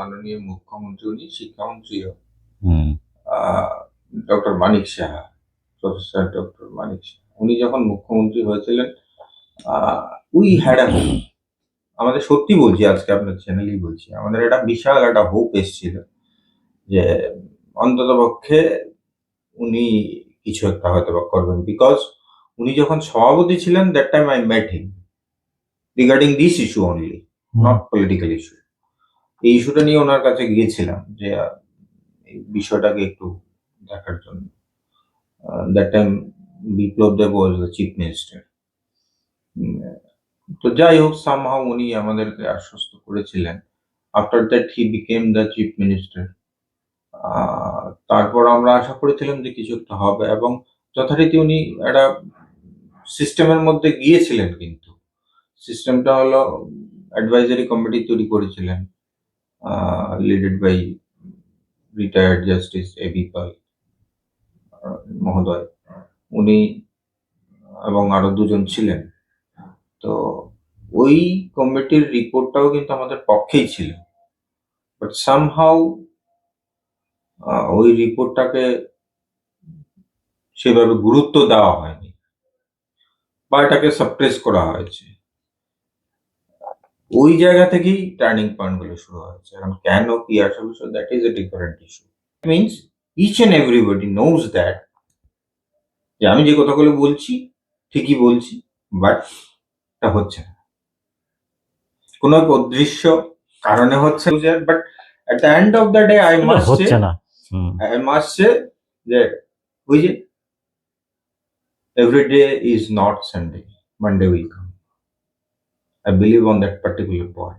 মাননীয় মুখ্যমন্ত্রী উনি শিক্ষামন্ত্রীও। হুম। Doctor Manik Saha professor doctor Manik Saha. উনি যখন মুখ্যমন্ত্রী হয়েছিলেন উই হ্যাড আ আমাদের সত্যি বলছি আজকে আপনার চ্যানেলেই বলছি আমাদের একটা বিশাল একটা হোপ এসেছিল যে অন্তত পক্ষে উনি কিছু একটা হয়তো বা করবেন। বিকজ উনি যখন সভাপতি ছিলেন that time I met him regarding this issue only not political issue এই ইস্যুটা নিয়ে ওনার কাছে গিয়েছিলাম যে এই বিষয়টাকে একটু দেখার জন্য। That time Biplab Deb the chief minister তো যাই হোক সামহাও উনি আমাদেরকে আশ্বস্ত করেছিলেন। After that he became the chief minister তারপর আমরা আশা করেছিলাম যে কিছু একটা হবে এবং যথারীতি উনি একটা সিস্টেমের মধ্যে গিয়েছিলেন কিন্তু। সিস্টেমটা হলো অ্যাডভাইজারি কমিটি তৈরি করেছিলেন। Leaded by retired justice A B Pal মহোদয় উনি এবং আরও দুজন ছিলেন। তো ওই কমিটির রিপোর্টটাও কিন্তু আমাদের পক্ষেই ছিল। বাট সামহাউ ওই রিপোর্টটাকে সেভাবে গুরুত্ব দেওয়া হয়নি। বা এটাকে সাপ্রেস করা হয়েছে। ওই জায়গা থেকেই টার্নিং পয়েন্টগুলো শুরু হয়েছে। এখন কেন কি আসল? বিষয় that is a different issue means each and everybody knows that যে আমি যে কথাগুলো বলছি ঠিকই বলছি বাট এটা হচ্ছে না। কোনো এক অদৃশ্য কারণে হচ্ছে but at the end of the day I must হচ্ছে না। হুম। I must যে Vijay, every day is not Sunday. Monday will come. I believe on that particular point.